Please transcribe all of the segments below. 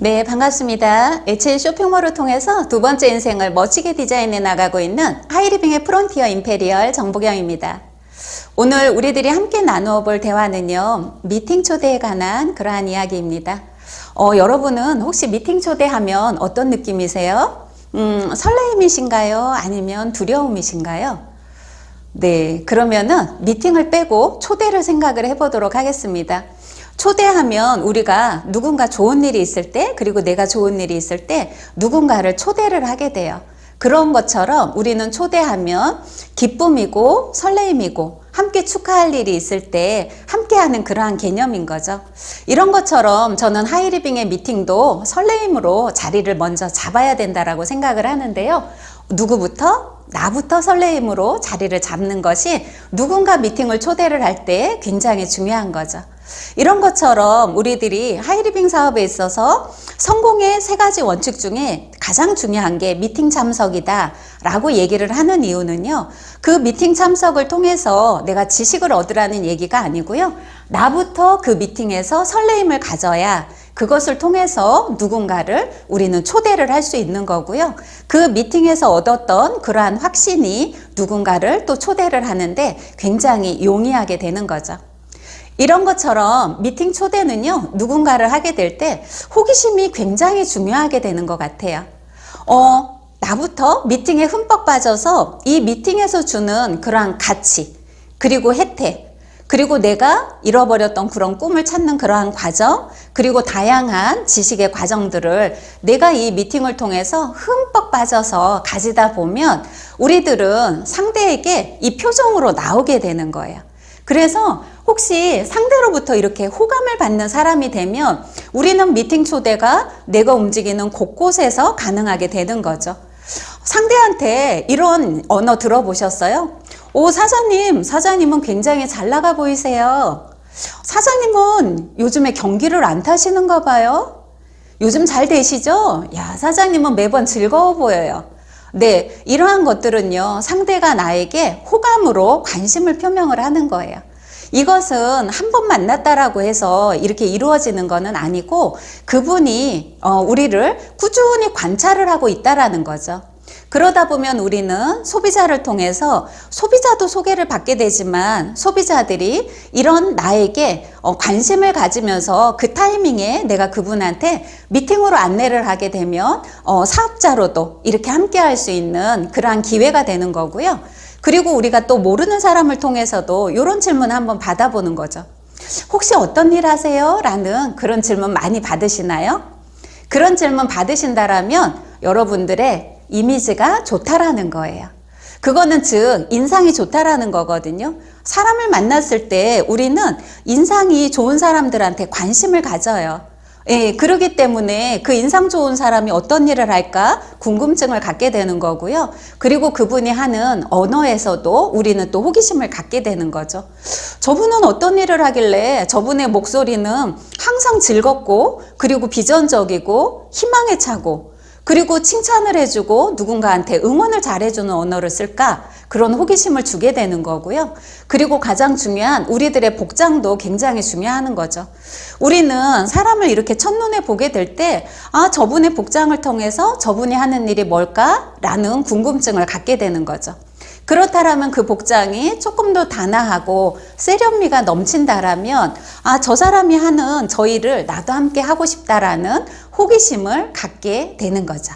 네, 반갑습니다. HL 쇼핑몰을 통해서 두 번째 인생을 멋지게 디자인해 나가고 있는 하이리빙의 프론티어 임페리얼 정보경입니다. 오늘 우리들이 함께 나누어 볼 대화는요, 미팅 초대에 관한 그러한 이야기입니다. 어, 여러분은 혹시 미팅 초대하면 어떤 느낌이세요? 음, 설레임이신가요? 아니면 두려움이신가요? 네, 그러면은 미팅을 빼고 초대를 생각을 해보도록 하겠습니다. 초대하면 우리가 누군가 좋은 일이 있을 때, 그리고 내가 좋은 일이 있을 때 누군가를 초대를 하게 돼요. 그런 것처럼 우리는 초대하면 기쁨이고 설레임이고 함께 축하할 일이 있을 때 함께하는 그러한 개념인 거죠. 이런 것처럼 저는 하이리빙의 미팅도 설레임으로 자리를 먼저 잡아야 된다라고 생각을 하는데요. 누구부터? 나부터 설레임으로 자리를 잡는 것이 누군가 미팅을 초대를 할 때 굉장히 중요한 거죠. 이런 것처럼 우리들이 하이리빙 사업에 있어서 성공의 세 가지 원칙 중에 가장 중요한 게 미팅 참석이다 라고 얘기를 하는 이유는요. 그 미팅 참석을 통해서 내가 지식을 얻으라는 얘기가 아니고요. 나부터 그 미팅에서 설레임을 가져야 그것을 통해서 누군가를 우리는 초대를 할 수 있는 거고요. 그 미팅에서 얻었던 그러한 확신이 누군가를 또 초대를 하는데 굉장히 용이하게 되는 거죠. 이런 것처럼 미팅 초대는요, 누군가를 하게 될 때 호기심이 굉장히 중요하게 되는 것 같아요. 어, 나부터 미팅에 흠뻑 빠져서 이 미팅에서 주는 그러한 가치, 그리고 혜택, 그리고 내가 잃어버렸던 그런 꿈을 찾는 그러한 과정, 그리고 다양한 지식의 과정들을 내가 이 미팅을 통해서 흠뻑 빠져서 가지다 보면 우리들은 상대에게 이 표정으로 나오게 되는 거예요. 그래서 혹시 상대로부터 이렇게 호감을 받는 사람이 되면 우리는 미팅 초대가 내가 움직이는 곳곳에서 가능하게 되는 거죠. 상대한테 이런 언어 들어보셨어요? 오, 사장님, 사장님은 굉장히 잘 나가 보이세요. 사장님은 요즘에 경기를 안 타시는가 봐요. 요즘 잘 되시죠? 야, 사장님은 매번 즐거워 보여요. 네, 이러한 것들은요, 상대가 나에게 호감으로 관심을 표명을 하는 거예요. 이것은 한 번 만났다라고 해서 이렇게 이루어지는 것은 아니고 그분이 어, 우리를 꾸준히 관찰을 하고 있다라는 거죠. 그러다 보면 우리는 소비자를 통해서 소비자도 소개를 받게 되지만 소비자들이 이런 나에게 어, 관심을 가지면서 그 타이밍에 내가 그분한테 미팅으로 안내를 하게 되면 어, 사업자로도 이렇게 함께 할 수 있는 그러한 기회가 되는 거고요. 그리고 우리가 또 모르는 사람을 통해서도 이런 질문 한번 받아보는 거죠. 혹시 어떤 일 하세요? 라는 그런 질문 많이 받으시나요? 그런 질문 받으신다라면 여러분들의 이미지가 좋다라는 거예요. 그거는 즉 인상이 좋다라는 거거든요. 사람을 만났을 때 우리는 인상이 좋은 사람들한테 관심을 가져요. 예, 그러기 때문에 그 인상 좋은 사람이 어떤 일을 할까 궁금증을 갖게 되는 거고요. 그리고 그분이 하는 언어에서도 우리는 또 호기심을 갖게 되는 거죠. 저분은 어떤 일을 하길래 저분의 목소리는 항상 즐겁고 그리고 비전적이고 희망에 차고 그리고 칭찬을 해주고 누군가한테 응원을 잘해주는 언어를 쓸까? 그런 호기심을 주게 되는 거고요. 그리고 가장 중요한 우리들의 복장도 굉장히 중요한 거죠. 우리는 사람을 이렇게 첫눈에 보게 될 때, 아, 저분의 복장을 통해서 저분이 하는 일이 뭘까? 라는 궁금증을 갖게 되는 거죠. 그렇다라면 그 복장이 조금 더 단아하고 세련미가 넘친다라면 아, 저 사람이 하는 저 일을 나도 함께 하고 싶다라는 호기심을 갖게 되는 거죠.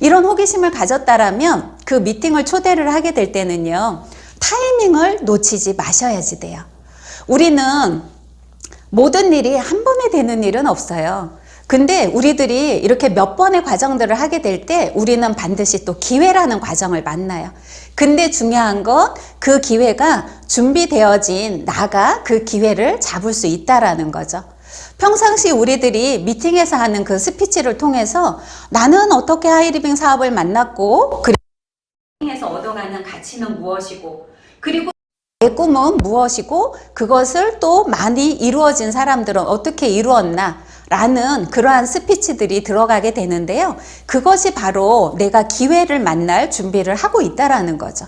이런 호기심을 가졌다라면 그 미팅을 초대를 하게 될 때는요. 타이밍을 놓치지 마셔야지 돼요. 우리는 모든 일이 한 번에 되는 일은 없어요. 근데 우리들이 이렇게 몇 번의 과정들을 하게 될 때 우리는 반드시 또 기회라는 과정을 만나요. 근데 중요한 건 그 기회가 준비되어진 나가 그 기회를 잡을 수 있다라는 거죠. 평상시 우리들이 미팅에서 하는 그 스피치를 통해서 나는 어떻게 하이리빙 사업을 만났고 그리고 미팅에서 얻어가는 가치는 무엇이고 그리고 내 꿈은 무엇이고 그것을 또 많이 이루어진 사람들은 어떻게 이루었나 라는 그러한 스피치들이 들어가게 되는데요. 그것이 바로 내가 기회를 만날 준비를 하고 있다라는 거죠.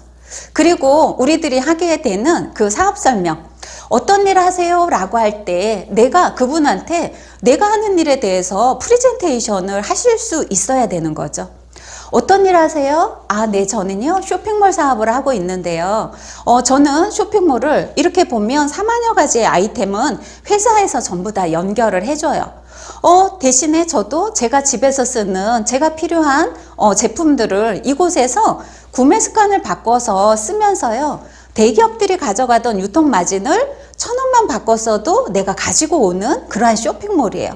그리고 우리들이 하게 되는 그 사업 설명, 어떤 일 하세요? 라고 할 때 내가 그분한테 내가 하는 일에 대해서 프리젠테이션을 하실 수 있어야 되는 거죠. 어떤 일 하세요? 아, 네, 저는요, 쇼핑몰 사업을 하고 있는데요. 어, 저는 쇼핑몰을 이렇게 보면 4만여 가지의 아이템은 회사에서 전부 다 연결을 해줘요. 어, 대신에 저도 제가 집에서 쓰는 제가 필요한 어, 제품들을 이곳에서 구매 습관을 바꿔서 쓰면서요. 대기업들이 가져가던 유통 마진을 천 원만 바꿨어도 내가 가지고 오는 그러한 쇼핑몰이에요.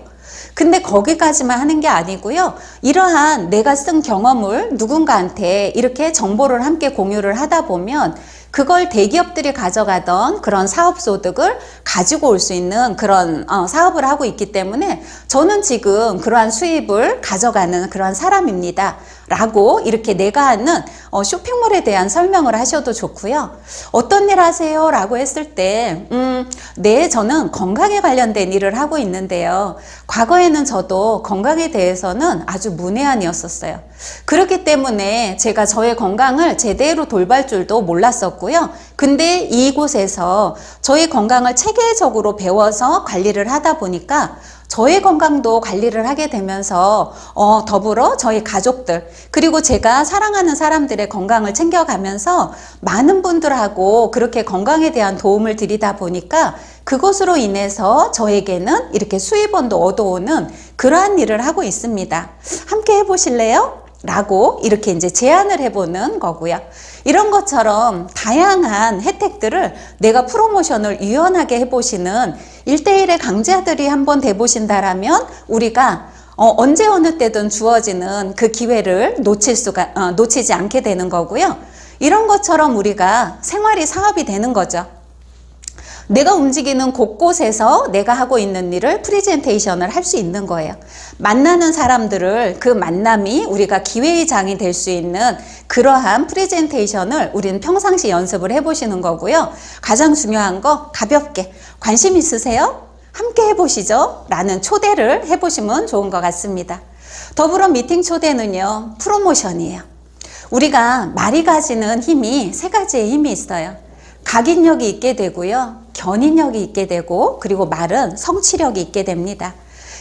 근데 거기까지만 하는 게 아니고요. 이러한 내가 쓴 경험을 누군가한테 이렇게 정보를 함께 공유를 하다 보면 그걸 대기업들이 가져가던 그런 사업 소득을 가지고 올 수 있는 그런 어, 사업을 하고 있기 때문에 저는 지금 그러한 수입을 가져가는 그런 사람입니다. 라고 이렇게 내가 하는 어, 쇼핑몰에 대한 설명을 하셔도 좋고요. 어떤 일 하세요? 라고 했을 때, 음, 네, 저는 건강에 관련된 일을 하고 있는데요. 과거에는 저도 건강에 대해서는 아주 문외한이었었어요. 그렇기 때문에 제가 저의 건강을 제대로 돌볼 줄도 몰랐었고요. 근데 이곳에서 저희 건강을 체계적으로 배워서 관리를 하다 보니까 저의 건강도 관리를 하게 되면서 어, 더불어 저희 가족들 그리고 제가 사랑하는 사람들의 건강을 챙겨가면서 많은 분들하고 그렇게 건강에 대한 도움을 드리다 보니까 그것으로 인해서 저에게는 이렇게 수입원도 얻어오는 그러한 일을 하고 있습니다. 함께 해보실래요? 라고 이렇게 이제 제안을 해보는 거고요. 이런 것처럼 다양한 혜택들을 내가 프로모션을 유연하게 해보시는 1대1의 강자들이 한번 돼보신다라면 우리가 어, 언제 어느 때든 주어지는 그 기회를 놓칠 수가, 어, 놓치지 않게 되는 거고요. 이런 것처럼 우리가 생활이 사업이 되는 거죠. 내가 움직이는 곳곳에서 내가 하고 있는 일을 프리젠테이션을 할 수 있는 거예요. 만나는 사람들을 그 만남이 우리가 기회의 장이 될 수 있는 그러한 프리젠테이션을 우리는 평상시 연습을 해보시는 거고요. 가장 중요한 거 가볍게 관심 있으세요? 함께 해보시죠. 라는 초대를 해보시면 좋은 것 같습니다. 더불어 미팅 초대는요, 프로모션이에요. 우리가 말이 가지는 힘이 세 가지의 힘이 있어요. 각인력이 있게 되고요. 견인력이 있게 되고 그리고 말은 성취력이 있게 됩니다.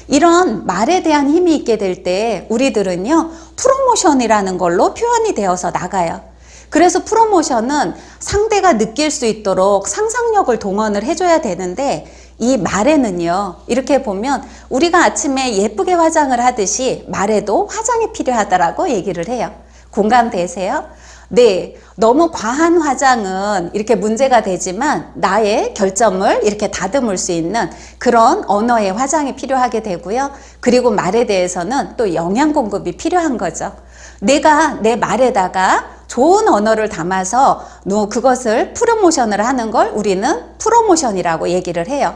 이런 말에 대한 힘이 있게 될 때 우리들은요. 프로모션이라는 걸로 표현이 되어서 나가요. 그래서 프로모션은 상대가 느낄 수 있도록 상상력을 동원을 해줘야 되는데 이 말에는요, 이렇게 보면 우리가 아침에 예쁘게 화장을 하듯이 말에도 화장이 필요하다라고 얘기를 해요. 공감되세요? 네, 너무 과한 화장은 이렇게 문제가 되지만 나의 결점을 이렇게 다듬을 수 있는 그런 언어의 화장이 필요하게 되고요. 그리고 말에 대해서는 또 영양 공급이 필요한 거죠. 내가 내 말에다가 좋은 언어를 담아서 그것을 프로모션을 하는 걸 우리는 프로모션이라고 얘기를 해요.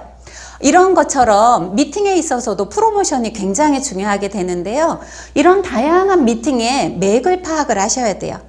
이런 것처럼 미팅에 있어서도 프로모션이 굉장히 중요하게 되는데요. 이런 다양한 미팅의 맥을 파악을 하셔야 돼요.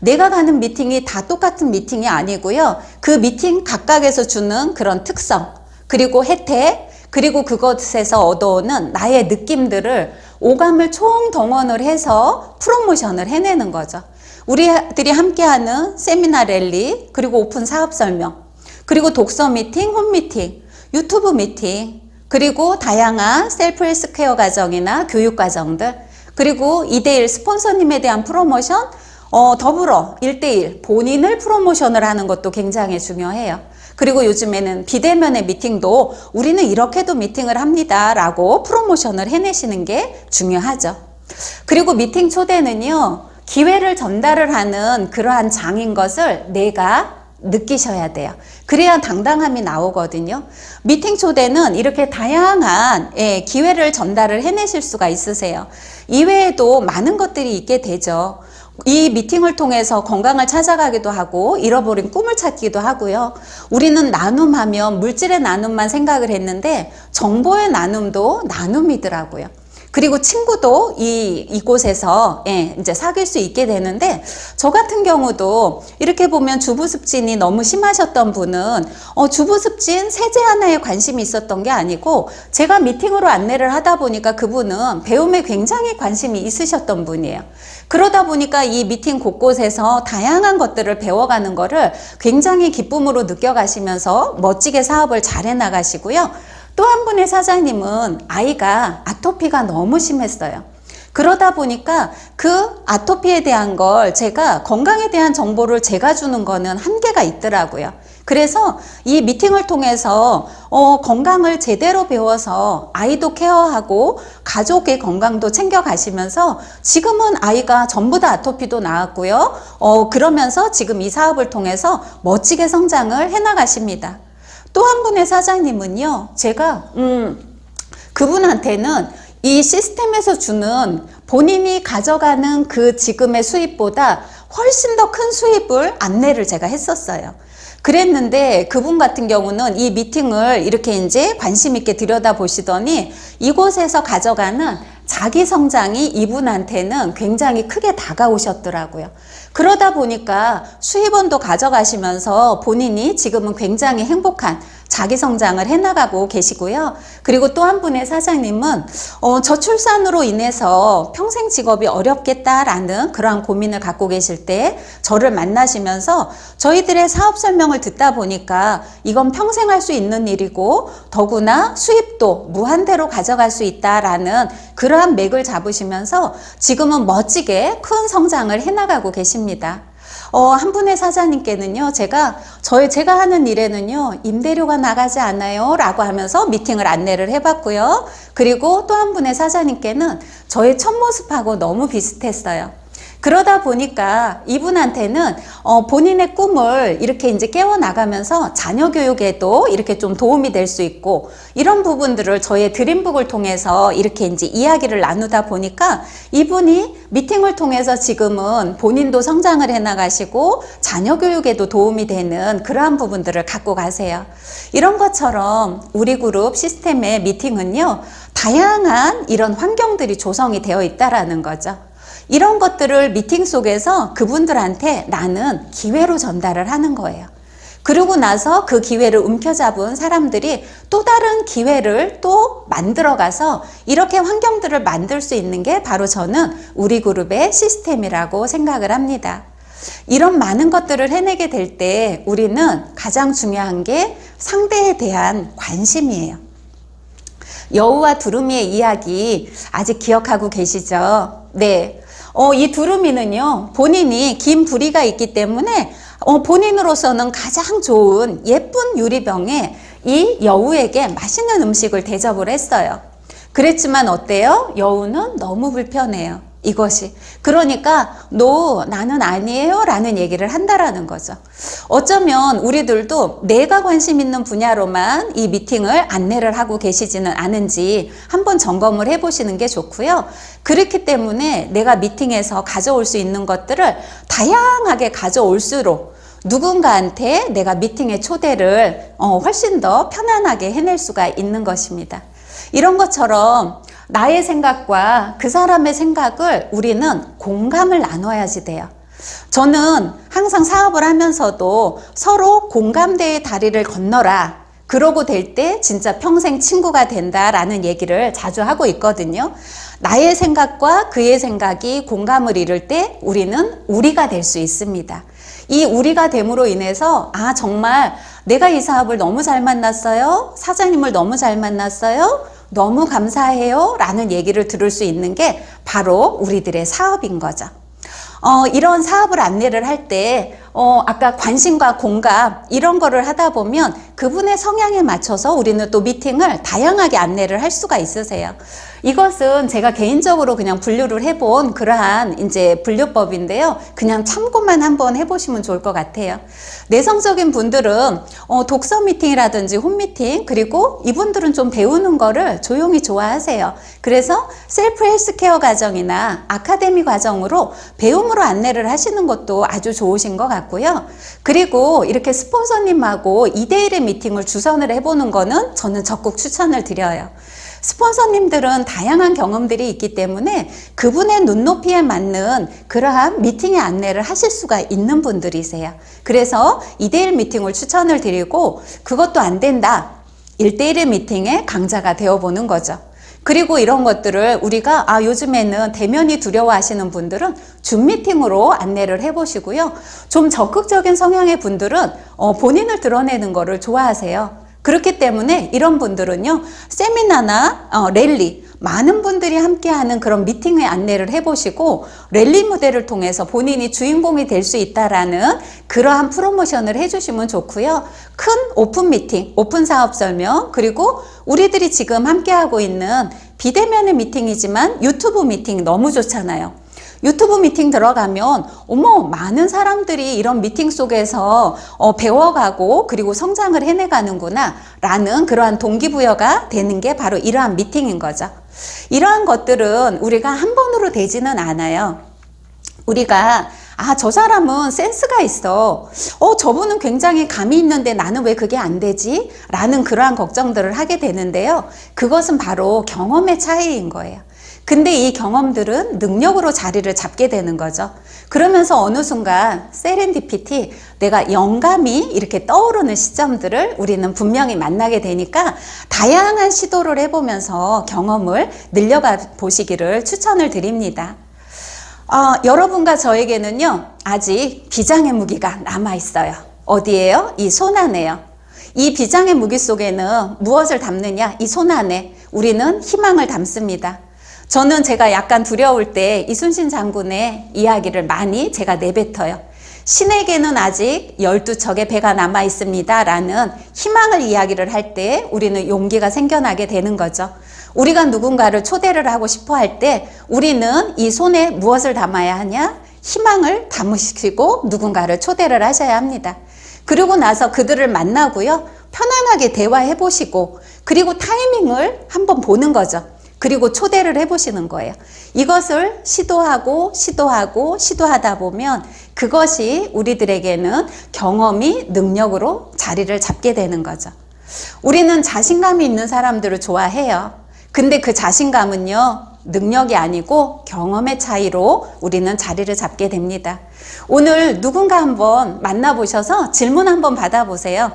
내가 가는 미팅이 다 똑같은 미팅이 아니고요. 그 미팅 각각에서 주는 그런 특성, 그리고 혜택, 그리고 그것에서 얻어오는 나의 느낌들을 오감을 총동원을 해서 프로모션을 해내는 거죠. 우리들이 함께하는 세미나 랠리, 그리고 오픈 사업 설명, 그리고 독서 미팅, 홈 미팅, 유튜브 미팅, 그리고 다양한 셀프 헬스케어 과정이나 교육 과정들, 그리고 2대1 스폰서님에 대한 프로모션, 어, 더불어 1대1 본인을 프로모션을 하는 것도 굉장히 중요해요. 그리고 요즘에는 비대면의 미팅도 우리는 이렇게도 미팅을 합니다. 라고 프로모션을 해내시는 게 중요하죠. 그리고 미팅 초대는요, 기회를 전달을 하는 그러한 장인 것을 내가 느끼셔야 돼요. 그래야 당당함이 나오거든요. 미팅 초대는 이렇게 다양한 예, 기회를 전달을 해내실 수가 있으세요. 이외에도 많은 것들이 있게 되죠. 이 미팅을 통해서 건강을 찾아가기도 하고 잃어버린 꿈을 찾기도 하고요. 우리는 나눔하면 물질의 나눔만 생각을 했는데 정보의 나눔도 나눔이더라고요. 그리고 친구도 이, 이곳에서 예, 이제 사귈 수 있게 되는데 저 같은 경우도 이렇게 보면 주부습진이 너무 심하셨던 분은 어, 주부습진 세제 하나에 관심이 있었던 게 아니고 제가 미팅으로 안내를 하다 보니까 그분은 배움에 굉장히 관심이 있으셨던 분이에요. 그러다 보니까 이 미팅 곳곳에서 다양한 것들을 배워가는 거를 굉장히 기쁨으로 느껴가시면서 멋지게 사업을 잘 해나가시고요. 또 한 분의 사장님은 아이가 아토피가 너무 심했어요. 그러다 보니까 그 아토피에 대한 걸 제가 건강에 대한 정보를 제가 주는 거는 한계가 있더라고요. 그래서 이 미팅을 통해서 어, 건강을 제대로 배워서 아이도 케어하고 가족의 건강도 챙겨 가시면서 지금은 아이가 전부 다 아토피도 나았고요. 어, 그러면서 지금 이 사업을 통해서 멋지게 성장을 해 나가십니다. 또 한 분의 사장님은요, 제가, 음, 그분한테는 이 시스템에서 주는 본인이 가져가는 그 지금의 수입보다 훨씬 더 큰 수입을 안내를 제가 했었어요. 그랬는데 그분 같은 경우는 이 미팅을 이렇게 이제 관심 있게 들여다 보시더니 이곳에서 가져가는 자기 성장이 이분한테는 굉장히 크게 다가오셨더라고요. 그러다 보니까 수입원도 가져가시면서 본인이 지금은 굉장히 행복한 자기 성장을 해나가고 계시고요. 그리고 또 한 분의 사장님은 어, 저출산으로 인해서 평생 직업이 어렵겠다라는 그러한 고민을 갖고 계실 때 저를 만나시면서 저희들의 사업 설명을 듣다 보니까 이건 평생 할 수 있는 일이고 더구나 수입도 무한대로 가져갈 수 있다라는 그러한 맥을 잡으시면서 지금은 멋지게 큰 성장을 해나가고 계십니다. 어, 한 분의 사장님께는요, 제가, 저희, 제가 하는 일에는요, 임대료가 나가지 않아요. 라고 하면서 미팅을 안내를 해봤고요. 그리고 또 한 분의 사장님께는 저의 첫 모습하고 너무 비슷했어요. 그러다 보니까 이분한테는 어, 본인의 꿈을 이렇게 이제 깨워나가면서 자녀 교육에도 이렇게 좀 도움이 될 수 있고 이런 부분들을 저의 드림북을 통해서 이렇게 이제 이야기를 나누다 보니까 이분이 미팅을 통해서 지금은 본인도 성장을 해 나가시고 자녀 교육에도 도움이 되는 그러한 부분들을 갖고 가세요. 이런 것처럼 우리 그룹 시스템의 미팅은요, 다양한 이런 환경들이 조성이 되어 있다라는 거죠. 이런 것들을 미팅 속에서 그분들한테 나는 기회로 전달을 하는 거예요. 그러고 나서 그 기회를 움켜잡은 사람들이 또 다른 기회를 또 만들어 가서 이렇게 환경들을 만들 수 있는 게 바로 저는 우리 그룹의 시스템이라고 생각을 합니다. 이런 많은 것들을 해내게 될 때 우리는 가장 중요한 게 상대에 대한 관심이에요. 여우와 두루미의 이야기 아직 기억하고 계시죠? 네. 어, 이 두루미는요, 본인이 긴 부리가 있기 때문에 어, 본인으로서는 가장 좋은 예쁜 유리병에 이 여우에게 맛있는 음식을 대접을 했어요. 그랬지만 어때요? 여우는 너무 불편해요. 이것이. 그러니까, 너, 나는 아니에요. 라는 얘기를 한다라는 거죠. 어쩌면 우리들도 내가 관심 있는 분야로만 이 미팅을 안내를 하고 계시지는 않은지 한번 점검을 해보시는 게 좋고요. 그렇기 때문에 내가 미팅에서 가져올 수 있는 것들을 다양하게 가져올수록 누군가한테 내가 미팅의 초대를 어, 훨씬 더 편안하게 해낼 수가 있는 것입니다. 이런 것처럼 나의 생각과 그 사람의 생각을 우리는 공감을 나눠야지 돼요. 저는 항상 사업을 하면서도 서로 공감대의 다리를 건너라. 그러고 될 때 진짜 평생 친구가 된다라는 얘기를 자주 하고 있거든요. 나의 생각과 그의 생각이 공감을 이룰 때 우리는 우리가 될 수 있습니다. 이 우리가 됨으로 인해서 아 정말 내가 이 사업을 너무 잘 만났어요. 사장님을 너무 잘 만났어요. 너무 감사해요. 라는 얘기를 들을 수 있는 게 바로 우리들의 사업인 거죠. 어, 이런 사업을 안내를 할 때, 어, 아까 관심과 공감, 이런 거를 하다 보면 그분의 성향에 맞춰서 우리는 또 미팅을 다양하게 안내를 할 수가 있으세요. 이것은 제가 개인적으로 그냥 분류를 해본 그러한 이제 분류법인데요. 그냥 참고만 한번 해보시면 좋을 것 같아요. 내성적인 분들은 어, 독서 미팅이라든지 홈 미팅, 그리고 이분들은 좀 배우는 거를 조용히 좋아하세요. 그래서 셀프 헬스케어 과정이나 아카데미 과정으로 배움으로 안내를 하시는 것도 아주 좋으신 것 같고 요. 그리고 이렇게 스폰서님하고 2대1의 미팅을 주선을 해보는 거는 저는 적극 추천을 드려요. 스폰서님들은 다양한 경험들이 있기 때문에 그분의 눈높이에 맞는 그러한 미팅의 안내를 하실 수가 있는 분들이세요. 그래서 2대1 미팅을 추천을 드리고 그것도 안 된다. 1대1의 미팅에 강자가 되어보는 거죠. 그리고 이런 것들을 우리가 아 요즘에는 대면이 두려워하시는 분들은 줌 미팅으로 안내를 해보시고요. 좀 적극적인 성향의 분들은 어, 본인을 드러내는 거를 좋아하세요. 그렇기 때문에 이런 분들은요 세미나나 어, 랠리 많은 분들이 함께하는 그런 미팅의 안내를 해보시고 랠리 무대를 통해서 본인이 주인공이 될 수 있다라는 그러한 프로모션을 해주시면 좋고요. 큰 오픈 미팅, 오픈 사업 설명 그리고 우리들이 지금 함께하고 있는 비대면의 미팅이지만 유튜브 미팅 너무 좋잖아요. 유튜브 미팅 들어가면 어머 많은 사람들이 이런 미팅 속에서 어, 배워가고 그리고 성장을 해내가는구나 라는 그러한 동기부여가 되는 게 바로 이러한 미팅인 거죠. 이러한 것들은 우리가 한 번으로 되지는 않아요. 우리가 아, 저 사람은 센스가 있어. 어, 저분은 굉장히 감이 있는데 나는 왜 그게 안 되지? 라는 그러한 걱정들을 하게 되는데요. 그것은 바로 경험의 차이인 거예요. 근데 이 경험들은 능력으로 자리를 잡게 되는 거죠. 그러면서 어느 순간 세렌디피티, 내가 영감이 이렇게 떠오르는 시점들을 우리는 분명히 만나게 되니까 다양한 시도를 해보면서 경험을 늘려가 보시기를 추천을 드립니다. 어, 여러분과 저에게는요, 아직 비장의 무기가 남아있어요. 어디에요? 이 손 안에요. 이 비장의 무기 속에는 무엇을 담느냐? 이 손 안에 우리는 희망을 담습니다. 저는 제가 약간 두려울 때 이순신 장군의 이야기를 많이 제가 내뱉어요. 신에게는 아직 12척의 배가 남아 있습니다. 라는 희망을 이야기를 할 때 우리는 용기가 생겨나게 되는 거죠. 우리가 누군가를 초대를 하고 싶어 할 때 우리는 이 손에 무엇을 담아야 하냐? 희망을 담으시고 누군가를 초대를 하셔야 합니다. 그리고 나서 그들을 만나고요. 편안하게 대화해 보시고 그리고 타이밍을 한번 보는 거죠. 그리고 초대를 해보시는 거예요. 이것을 시도하고 시도하고 시도하다 보면 그것이 우리들에게는 경험이 능력으로 자리를 잡게 되는 거죠. 우리는 자신감이 있는 사람들을 좋아해요. 근데 그 자신감은요, 능력이 아니고 경험의 차이로 우리는 자리를 잡게 됩니다. 오늘 누군가 한번 만나보셔서 질문 한번 받아보세요.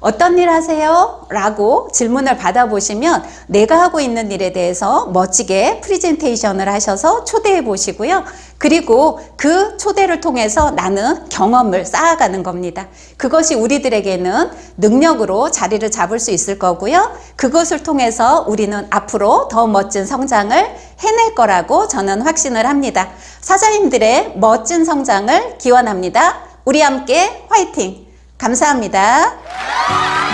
어떤 일 하세요? 라고 질문을 받아보시면 내가 하고 있는 일에 대해서 멋지게 프리젠테이션을 하셔서 초대해 보시고요. 그리고 그 초대를 통해서 나는 경험을 쌓아가는 겁니다. 그것이 우리들에게는 능력으로 자리를 잡을 수 있을 거고요. 그것을 통해서 우리는 앞으로 더 멋진 성장을 해낼 거라고 저는 확신을 합니다. 사장님들의 멋진 성장을 기원합니다. 우리 함께 화이팅! 감사합니다.